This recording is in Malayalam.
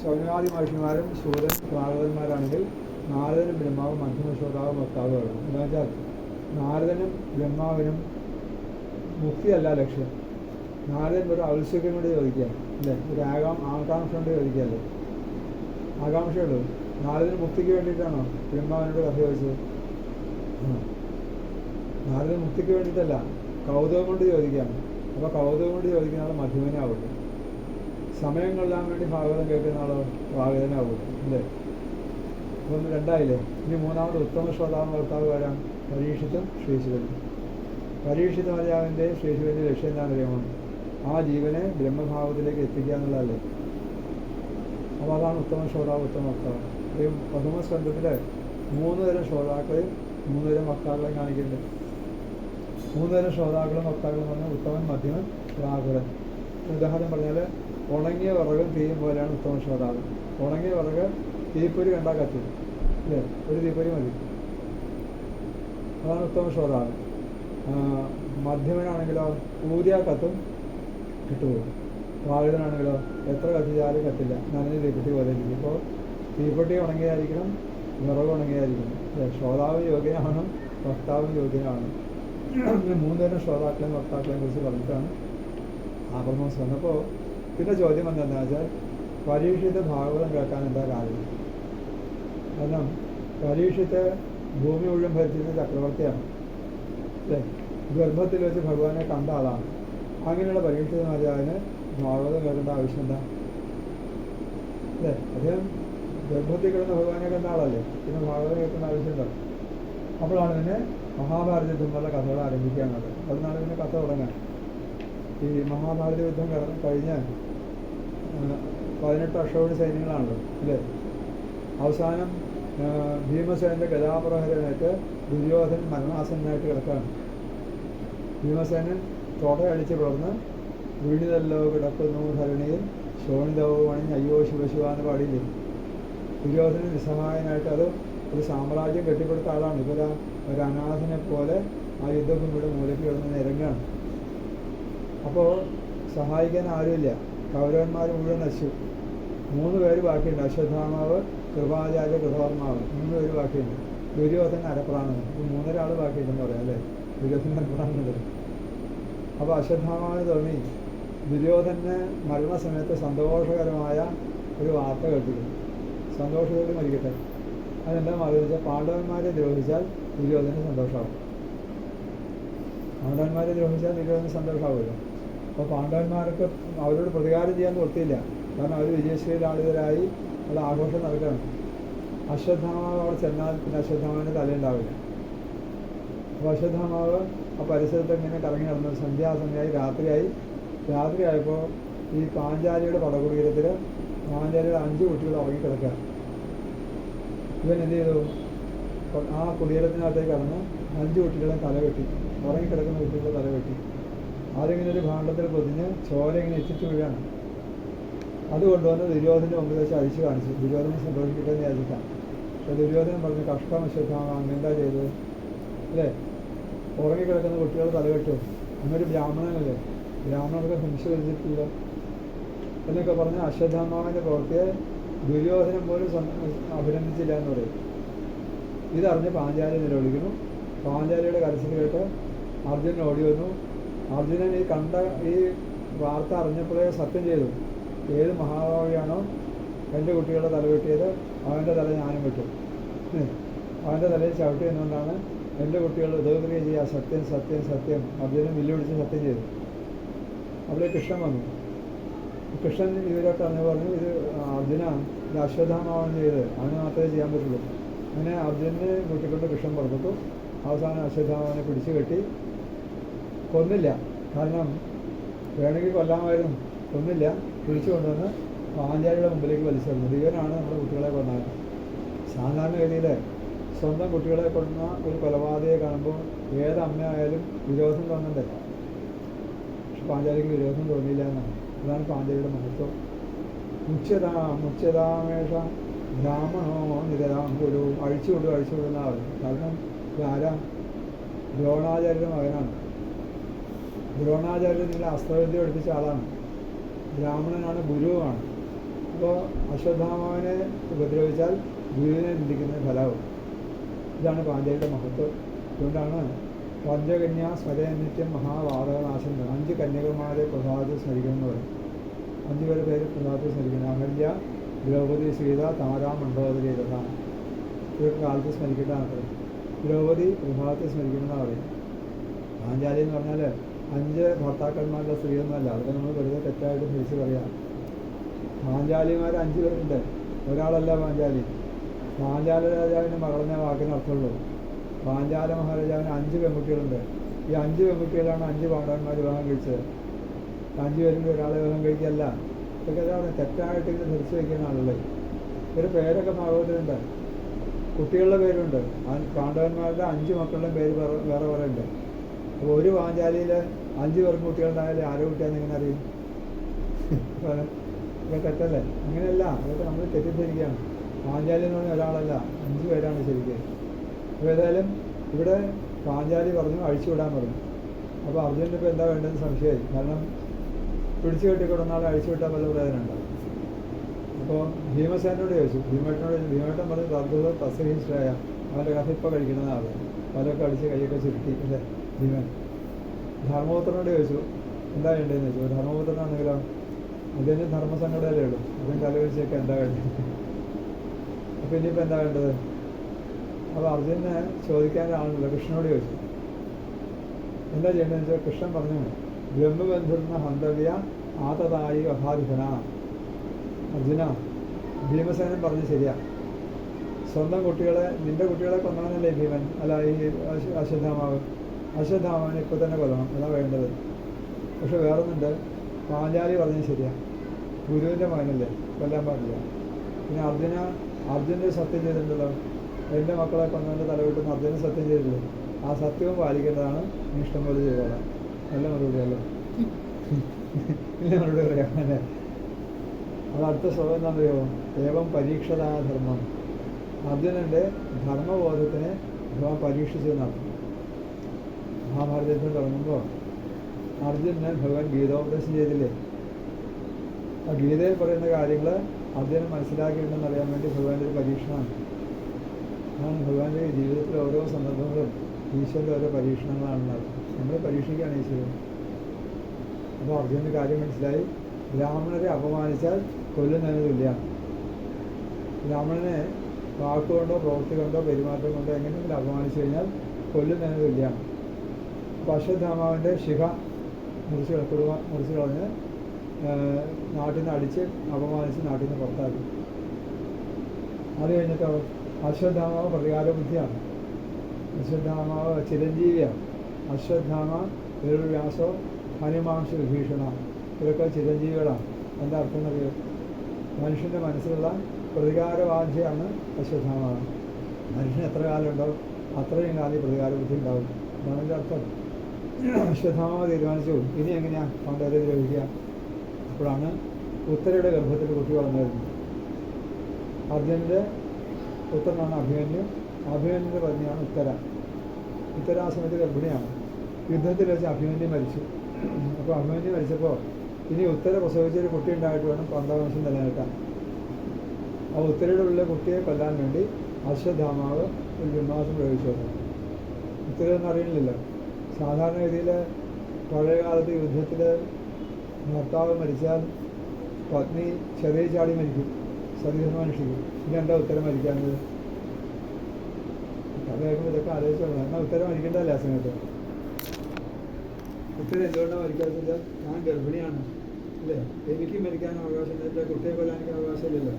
ശൗനകാദി മഹർഷിമാരും സൂര്യൻ നാരദന്മാരാണെങ്കിൽ നാരദനും ബ്രഹ്മാവും മധ്യമ ശ്രോതാവും വക്താവുമാണ്. എന്താ വെച്ചാൽ നാരദനും ബ്രഹ്മാവിനും മുക്തിയല്ല ലക്ഷ്യം. നാരദൻ ഒരു ഔത്സുഖ്യം കൊണ്ട് ചോദിക്കുക അല്ലേ? ഒരു ആകാം ആകാംക്ഷ കൊണ്ട് ചോദിക്കുകയല്ലേ? ആകാംക്ഷയുള്ളൂ. നാരദന് മുക്തിക്ക് വേണ്ടിയിട്ടാണോ ബ്രഹ്മാവിനോട് കഥ ചോദിച്ചത്. നാരദൻ മുക്തിക്ക് വേണ്ടിയിട്ടല്ല കൗതുകം കൊണ്ട് ചോദിക്കുകയാണ്. അപ്പോൾ കൗതുകം കൊണ്ട് ചോദിക്കുന്ന മധ്യമനെ ആവുള്ളൂ സമയം കൊള്ളാൻ വേണ്ടി ഭാഗവതം കേൾക്കുന്ന ആളോ ഭാഗവതനാകും അല്ലേ? ഒന്ന് രണ്ടായില്ലേ? ഇനി മൂന്നാമത് ഉത്തമ ശ്രോതാവ് ഭർത്താവ് വരാം പരീക്ഷിച്ചും ശ്രീശിവനും പരീക്ഷിത മര്യാദന്റെ ശ്രീശിവന്റെ ലക്ഷ്യം എന്താണെന്നറിയാമോ? ആ ജീവനെ ബ്രഹ്മഭാവത്തിലേക്ക് എത്തിക്കുക എന്നുള്ളതല്ലേ? അപ്പോൾ അതാണ് ഉത്തമ ശ്രോതാവ് ഉത്തമ വക്താവ്. ഈ പ്രഥമ സ്കന്ധത്തിൽ മൂന്ന് തരം ശ്രോതാക്കളെയും മൂന്ന് തരം വക്താക്കളെയും കാണിക്കുന്നുണ്ട്. മൂന്ന് തരം ശ്രോതാക്കളും വക്താക്കളും പറഞ്ഞാൽ ഉത്തമൻ മധ്യമൻ രാഘവൻ. ഉദാഹരണം പറഞ്ഞാൽ ഉണങ്ങിയ വിറകും തീയും പോലെയാണ് ഉത്തമ ശ്രോതാവ്. ഉണങ്ങിയ വിറക് തീപ്പൊരി കണ്ടാൽ കത്തി അല്ലേ ഒരു തീപ്പൊരി മതി. അതാണ് ഉത്തമ ശ്രോതാവ്. മധ്യമനാണെങ്കിലോ ഊരിയ കത്തും കിട്ടുപോകും വാഴുതനാണെങ്കിലോ എത്ര കത്തിച്ചാലും കത്തില്ല. നനഞ്ഞ തീപ്പെട്ടി പോലെ ഇരിക്കും. ഇപ്പോൾ തീപ്പെട്ടി ഉണങ്ങിയായിരിക്കണം വിറക് ഉണങ്ങിയായിരിക്കണം. അല്ലേ ശ്രോതാവ് യോഗ്യനാണ് വക്താവും യോഗ്യനാണ്. മൂന്നുതരം മൂന്ന് തരം ശ്രോതാക്കളെയും വക്താക്കളെയും കുറിച്ച് പറഞ്ഞിട്ടാണ് ആക്രമണം വന്നപ്പോൾ പിന്നെ ചോദ്യം വന്നെന്താ വെച്ചാൽ പരീക്ഷിത ഭാഗവതം കേൾക്കാൻ എന്താ കാര്യം? കാരണം പരീക്ഷിത്ത് ഭൂമി മുഴുവൻ ഭരിച്ചിരുന്ന ചക്രവർത്തിയാണ്. അല്ലേ? ഗർഭത്തിൽ വെച്ച് ഭഗവാനെ കണ്ട ആളാണ്. അങ്ങനെയുള്ള പരീക്ഷിത മര്യാദന് ഭാഗവതം കേൾക്കേണ്ട ആവശ്യം എന്താ? അല്ലേ? അദ്ദേഹം ഗർഭത്തിൽ കിടന്ന ഭഗവാനെ കണ്ട ആളല്ലേ? പിന്നെ ഭാഗവതം കേൾക്കേണ്ട ആവശ്യമുണ്ടോ അപ്പോഴാണ് പിന്നെ മഹാഭാരത യുദ്ധം പോലെ കഥകൾ ആരംഭിക്കാനുള്ളത് അതിനാണ് പിന്നെ കഥ തുടങ്ങാൻ ഈ മഹാഭാരത യുദ്ധം കഴിഞ്ഞാൽ പതിനെട്ട് അക്ഷോടി സൈന്യങ്ങളാണല്ലോ അല്ലേ? അവസാനം ഭീമസേനന്റെ ഭീമസേനന്റെ ഗതാപ്രഹരനേറ്റ് ദുര്യോധൻ മരണാസനായിട്ട് കിടക്കുകയാണ്. ഭീമസേനൻ തോട്ടയടിച്ച് പിളർന്ന് വീണിതല്ലോ കിടക്കുന്നു ധരണിയിൽ അണിഞ്ഞ് അയ്യോ ശിവശിവാന്ന് പാടിയില്ലേ? ദുര്യോധനൻ നിസ്സഹായനായിട്ട് അത് ഒരു സാമ്രാജ്യം കെട്ടിപ്പടുത്ത ആളാണ്. ഇവരാ ഒരു അനാഥനെ പോലെ ആ യുദ്ധഭൂമിയുടെ മൂലയ്ക്ക് കിടന്ന് നിരങ്ങാണ് അപ്പോൾ സഹായിക്കാൻ ആരുമില്ല. കൗരവന്മാർ മുഴുവൻ നശിച്ചു. മൂന്ന് പേര് ബാക്കിയുണ്ട്. അശ്വത്ഥാമാവ് കൃപാചാര്യ കൃപാത്മാവ് മൂന്ന് പേര് ബാക്കിയുണ്ട്. ദുര്യോധന അരപ്രാണൻ. ഈ മൂന്നൊരാൾ ബാക്കിയുണ്ടെന്ന് പറയാം അല്ലേ? ദുര്യോധന അരപ്രാണുണ്ട് അപ്പോൾ അശ്വത്ഥാമാവിന് തോന്നി ദുര്യോധന് മരണസമയത്ത് സന്തോഷകരമായ ഒരു വാർത്ത കേട്ടിരുന്നു. സന്തോഷത്തോടെ മരിക്കട്ടെ. അതെന്താ മറിച്ചാൽ പാണ്ഡവന്മാരെ ദ്രോഹിച്ചാൽ ദുര്യോധന സന്തോഷമാവും. പാണ്ഡവന്മാരെ ദ്രോഹിച്ചാൽ ദുര്യോധന സന്തോഷമാവുമല്ലോ. അപ്പോൾ പാണ്ഡവന്മാർക്ക് അവരോട് പ്രതികാരം ചെയ്യാൻ നിർത്തിയില്ല കാരണം അവർ വിജയശ്രീലാളിതരായി അത് ആഘോഷം നടക്കണം. അശ്വത്ഥാമാവ് അവിടെ ചെന്നാൽ പിന്നെ അശ്വത്ഥാമാവിന് തലയുണ്ടാവില്ല. അപ്പോൾ അശ്വത്ഥാമാവ് ആ പരിസരത്ത് ഇങ്ങനെ കറങ്ങി നടന്നു സന്ധ്യാസമയമായി രാത്രിയായി. രാത്രിയായപ്പോൾ ഈ പാഞ്ചാലിയുടെ പടകുടീരത്തിൽ പാഞ്ചാലിയുടെ അഞ്ച് കുട്ടികൾ ഉറങ്ങിക്കിടക്കുക ഇവൻ എന്ത് ചെയ്തു? ആ കുടീരത്തിനകത്തേക്ക് കടന്ന് അഞ്ച് കുട്ടികളെ തല വെട്ടി ഉറങ്ങിക്കിടക്കുന്ന കുട്ടികളുടെ തല വെട്ടി അതിങ്ങനെ ഒരു ഭാണ്ഡത്തിൽ പൊതിഞ്ഞ് ചോര ഇങ്ങനെ എത്തിച്ചു വീഴാണ്. അത് കൊണ്ടുവന്ന് ദുര്യോധന മുമ്പിൽ വെച്ച് അഴിച്ചു കാണിച്ചു. ദുര്യോധനെ സന്തോഷിക്കട്ടെ എന്ന് വിചാരിക്കാം പക്ഷെ ദുര്യോധനൻ പറഞ്ഞു കഷ്ടം അശ്വത്ഥാമ അങ്ങെന്താ ചെയ്തത്? അല്ലേ? ഉറങ്ങിക്കിടക്കുന്ന കുട്ടികൾ തലകെട്ടു അങ്ങനൊരു ബ്രാഹ്മണനല്ലേ? ബ്രാഹ്മണർക്ക് ഹിംസ വിധിച്ചിട്ടില്ല. എന്നൊക്കെ പറഞ്ഞ് അശ്വത്ഥാമാവിന്റെ പ്രവൃത്തിയെ ദുര്യോധനം പോലും അഭിനന്ദിച്ചില്ല എന്ന് പറയും. ഇതറിഞ്ഞ് പാഞ്ചാലി നിലവിളിക്കുന്നു പാഞ്ചാലിയുടെ കരച്ചിൽ കേട്ട് അർജുനൻ ഓടി വന്നു. അർജുനൻ ഈ കണ്ട ഈ വാർത്ത അറിഞ്ഞപ്പോഴേ സത്യം ചെയ്തു. ഏത് മഹാഭാവിയാണോ എന്റെ കുട്ടികളുടെ തല വെട്ടിയത് അവന്റെ തല ഞാനും വെട്ടും. അവന്റെ തലയിൽ ചവിട്ടി എന്നുകൊണ്ടാണ് എന്റെ കുട്ടികൾ ഉദയക്രിയ ചെയ്യുക സത്യം സത്യം സത്യം. അർജുനൻ വെല്ലുവിളിച്ച് സത്യം ചെയ്തു. അവിടെ കൃഷ്ണൻ വന്നു. കൃഷ്ണൻ ഇവരൊക്കെ അറിഞ്ഞു പറഞ്ഞു ഇത് അർജുന ഇത് അശ്വത്ഥാമാവാണ് ചെയ്തത്. അവന് മാത്രമേ ചെയ്യാൻ പറ്റുള്ളൂ. അങ്ങനെ അർജുനെ കൂട്ടിക്കൊണ്ട് കൃഷ്ണൻ പുറപ്പെട്ടു അവസാനം അശ്വത്ഥാമാവനെ പിടിച്ചു കെട്ടി കൊന്നില്ല. കാരണം വേണമെങ്കിൽ കൊല്ലാമായിരുന്നു. കൊന്നില്ല. പിടിച്ചു കൊണ്ടുവന്ന് പാഞ്ചാലിയുടെ മുമ്പിലേക്ക് വലിച്ചെറിഞ്ഞു ഇവനാണ് നമ്മുടെ കുട്ടികളെ കൊന്നത്. സാധാരണഗതിയിൽ സ്വന്തം കുട്ടികളെ കൊണ്ടുന്ന ഒരു കൊലപാതകയെ കാണുമ്പോൾ ഏത് അമ്മയായാലും വിരോധം തോന്നണ്ടേ? പക്ഷെ പാഞ്ചാലിക്ക് വിരോധം തോന്നിയില്ല എന്നാണ്. അതാണ് പാഞ്ചാലിയുടെ മഹത്വം. മുച്ചതാ മുച്യതാമേഷ ബ്രാഹ്മണോ നിരതാം ഗുരു അഴിച്ചുവിടും അഴിച്ചുവിടുന്ന ആൾ കാരണം ഇതാരാ? ദ്രോണാചാര്യ മകനാണ്. ദ്രോണാചാര്യർ നിങ്ങളെ അസ്ത്രവിദ്യ പഠിപ്പിച്ച ആളാണ്. ബ്രാഹ്മണനാണ് ഗുരുവുമാണ്. അപ്പോൾ അശ്വത്ഥാമാവിനെ ഉപദ്രവിച്ചാൽ ഗുരുവിനെ നിന്ദിക്കുന്ന ഫലവും. ഇതാണ് പാഞ്ചയുടെ മഹത്വം. അതുകൊണ്ടാണ് പഞ്ചകന്യാ സ്വരനിത്യം മഹാവാതകനാശം അഞ്ച് കന്യകമാരെ പ്രസാദത്തിൽ സ്മരിക്കണം എന്ന് പറയും അഞ്ച് പേരെ പേര് പ്രസാദത്തിൽ സ്മരിക്കണം. അഹല്യ ദ്രൗപദി സീത താര മണ്ഡോദരി രഥ ഇവർക്ക് കാലത്ത് സ്മരിക്കേണ്ടതാണ്. ദ്രൗപദി പ്രഭാതത്തിൽ സ്മരിക്കണം എന്നാണ് പറയും പാഞ്ചാലി എന്ന് പറഞ്ഞാൽ അഞ്ച് ഭർത്താക്കന്മാരുടെ സ്ത്രീയൊന്നുമല്ല അതൊക്കെ നമ്മൾ വെറുതെ തെറ്റായിട്ട് തിരിച്ച് പറയാം. പാഞ്ചാലിമാർ അഞ്ച് പേരുണ്ട്. ഒരാളല്ല പാഞ്ചാലി പാഞ്ചാല രാജാവിന് മകളഞ്ഞ വാക്കിന് അർത്ഥമുള്ളൂ. പാഞ്ചാല മഹാരാജാവിന് അഞ്ച് പെൺകുട്ടികളുണ്ട്. ഈ അഞ്ച് പെൺകുട്ടികളാണ് അഞ്ച് പാണ്ഡവന്മാർ വിവാഹം കഴിച്ചത്. അഞ്ച് പേരും ഒരാളെ വിവാഹം കഴിക്കല്ല ഇതൊക്കെ അതാണ് തെറ്റായിട്ട് ഇങ്ങനെ ധരിച്ചു വയ്ക്കുന്ന ആളുകൾ ഒരു പേരൊക്കെ ഭാഗവതരുണ്ട് കുട്ടികളുടെ പേരുണ്ട്. പാണ്ഡവന്മാരുടെ അഞ്ച് മക്കളുടെ പേര് വേറെ വേറെ ഉണ്ട് അപ്പോൾ ഒരു പാഞ്ചാലിയിൽ അഞ്ച് പേർക്ക് കുട്ടികളുണ്ടായാലും ആരോ കുട്ടിയാന്ന് എങ്ങനെ അറിയും? ഇതൊക്കെ തെറ്റല്ലേ? അങ്ങനെയല്ല അതൊക്കെ നമ്മൾ തെറ്റിദ്ധരിക്കുകയാണ്. പാഞ്ചാലി എന്ന് പറഞ്ഞ ഒരാളല്ല അഞ്ച് പേരാണ് ശരിക്കും. അപ്പോൾ ഏതായാലും ഇവിടെ പാഞ്ചാലി പറഞ്ഞു അഴിച്ചുവിടാൻ പറഞ്ഞു. അപ്പോൾ അർജുനന് ഇപ്പോൾ എന്താ വേണ്ടതെന്ന് സംശയമായി. കാരണം പിടിച്ചു കെട്ടി കൊടുന്നാളെ അഴിച്ചുവിട്ടാൽ വല്ല പ്രയോജനം ഉണ്ടാവും അപ്പോൾ ഭീമസേനോട് ചോദിച്ചു. ഭീമേട്ടനോട് ഭീമേട്ടൻ പറഞ്ഞു തദ്ഭുത തസ്സഹിഷ്ടായ അവന്റെ കഥ ഇപ്പോൾ കഴിക്കുന്നതാണ് പലൊക്കെ അടിച്ച് കൈയൊക്കെ ചുരുട്ടി. അല്ലേ? ഭീമൻ ധർമ്മപുത്രനോട് ചോദിച്ചു എന്താ വേണ്ടതെന്ന് ചോദിച്ചു. ധർമ്മപുത്രനാണെങ്കിലോ അദ്ദേഹം ധർമ്മസംഘടനയല്ലേ ഉള്ളൂ. അദ്ദേഹം കലവരിച്ചൊക്കെ എന്താ വേണ്ടത് അപ്പോൾ ഇനിയിപ്പോൾ എന്താ വേണ്ടത്? അപ്പോൾ അർജുനെ ചോദിക്കാൻ കൃഷ്ണനോട് ചോദിച്ചു. എന്താ ചെയ്യേണ്ടതെന്ന് വെച്ചാൽ കൃഷ്ണൻ പറഞ്ഞു ബ്രഹ്മബന്ധുന്ന ഹന്തവ്യ ആതതായി അഹാരിഹന അർജുന ഭീമസേനൻ പറഞ്ഞു ശരിയാ. സ്വന്തം കുട്ടികളെ നിന്റെ കുട്ടികളെ കൊന്നവനല്ലേ ഭീമൻ? അല്ല ഈ അശ്വ- അശ്വത്ഥാമാവ്. അശ്വത്ഥാമാവിനെ ഇപ്പോൾ തന്നെ കൊല്ലണം. അതാണ് വേണ്ടത്. പക്ഷെ വേറൊന്നുണ്ട്. പാഞ്ചാലി പറഞ്ഞത് ശരിയാ. ഗുരുവിന്റെ മകനല്ലേ? കൊല്ലാൻ പാടില്ല. പിന്നെ അർജുന അർജുന്റെ സത്യം ചെയ്തിട്ടുണ്ടല്ലോ. എന്റെ മക്കളെ കൊന്നവന്റെ തലവിട്ടുന്ന അർജുന സത്യം ചെയ്തില്ലേ ആ സത്യവും പാലിക്കേണ്ടതാണ്. നീ ഇഷ്ടം പോലെ ചെയ്തോളാം. നല്ല മറുപടി അല്ലേ ഇല്ല മറുപടി പറയാം അല്ലേ അത് അടുത്ത ശ്ലോകം എന്താണെന്നറിയോ ഏവം പരീക്ഷതാ ധർമ്മം. അർജുനന്റെ ധർമ്മബോധത്തിനെ ഭഗവാൻ പരീക്ഷിച്ചു എന്നർത്ഥം മഹാഭാരതത്തിൽ തുടങ്ങുമ്പോൾ അർജുനന് ഭഗവാൻ ഗീതോപദേശം ചെയ്തില്ലേ? ആ ഗീതയിൽ പറയുന്ന കാര്യങ്ങൾ അദ്ദേഹം മനസ്സിലാക്കിയിട്ടുണ്ടെന്ന് അറിയാൻ വേണ്ടി ഭഗവാന്റെ ഒരു പരീക്ഷണമാണ്. അതാണ് ഭഗവാന്റെ ജീവിതത്തിലെ ഓരോ സന്ദർഭങ്ങളും ഈശ്വരന്റെ ഓരോ പരീക്ഷണങ്ങളാണെന്നത് നമ്മൾ പരീക്ഷിക്കുകയാണ് ഈശ്വരൻ. അപ്പോൾ അർജുനന്റെ കാര്യം മനസ്സിലായി. ബ്രാഹ്മണരെ അപമാനിച്ചാൽ കൊല്ലുന്നതിന് ബ്രാഹ്മണനെ വാക്കുകൊണ്ടോ പ്രവൃത്തി കൊണ്ടോ പെരുമാറ്റം കൊണ്ടോ എങ്ങനെയെങ്കിലും അപമാനിച്ചു കഴിഞ്ഞാൽ കൊല്ലുന്നതിന് അശ്വത്ഥാമാവിന്റെ ശിഖ മുറിച്ച് കുടുംബ മുറിച്ച് കളഞ്ഞ് നാട്ടിൽ നിന്ന് അടിച്ച് അപമാനിച്ച് നാട്ടിൽ നിന്ന് പുറത്താക്കി. അത് കഴിഞ്ഞിട്ടോ അശ്വത്ഥാമാവ് പ്രതികാര ബുദ്ധിയാണ് അശ്വത്ഥാമാവ് ചിരഞ്ജീവിയാണ്. അശ്വത്ഥാമ വേറുവ്യാസോ ഹനുമാംശ വിഭീഷണ ഇവരൊക്കെ ചിരഞ്ജീവികളാണ്. എന്താ അർത്ഥം എന്നറിയോ മനുഷ്യന്റെ മനസ്സിലുള്ള പ്രതികാരവാഞ്ചയാണ് അശ്വത്ഥാമാവ് മനുഷ്യന് എത്ര കാലമുണ്ടോ അത്രയും കാലം പ്രതികാര ബുദ്ധി ഉണ്ടാവും. അതാണ് അർത്ഥം. അശ്വത്ഥാമാവ് തീരുമാനിച്ചു ഇനി എങ്ങനെയാണ് പണ്ടവരെ ദ്രോഹിക്കുക അപ്പോഴാണ് ഉത്തരയുടെ ഗർഭത്തിൽ കുട്ടി വളർന്നിരുന്നത് അർജുനന്റെ പുത്രനാണ് അഭിമന്യു. അഭിമന്യുന്റെ പത്നിയാണ് ഉത്തര. ഉത്തര ആ സമയത്ത് ഗർഭിണിയാണ്. യുദ്ധത്തിൽ വെച്ച് അഭിമന്യു മരിച്ചു. അപ്പോൾ അഭിമന്യു മരിച്ചപ്പോൾ ഇനി ഉത്തര പ്രസവിച്ചൊരു കുട്ടി ഉണ്ടായിട്ട് വേണം പന്തവംശം നിലനിൽക്കാൻ. ആ ഉത്തരയുടെ ഉള്ളിലെ കുട്ടിയെ കൊല്ലാൻ വേണ്ടി അശ്വധാമാവ് ഒരു ബ്രഹ്മാസം പ്രയോഗിച്ചു ഉത്തര എന്ന് അറിയണില്ലല്ലോ. സാധാരണഗതിയിൽ പഴയ കാലത്ത് യുദ്ധത്തിൽ ഭർത്താവ് മരിച്ചാൽ പത്നി ചെറിയ ചാടി മരിക്കും. സതീധർമ്മം അനുഷ്ഠിക്കും. പിന്നെ എന്താ ഉത്തരം മരിക്കാഞ്ഞത്? അത് ഇതൊക്കെ ആലോചിച്ചോളൂ. എന്നാൽ ഉത്തരം മരിക്കേണ്ടതല്ല ആ സമയത്ത്? ഉത്തരം എന്തുകൊണ്ടാണ് മരിക്കാത്തത് ഞാൻ ഗർഭിണിയാണ്. അല്ലേ? എനിക്ക് മരിക്കാൻ അവകാശം കുട്ടിയെ കൊല്ലാൻ എനിക്ക് അവകാശമില്ലല്ലോ.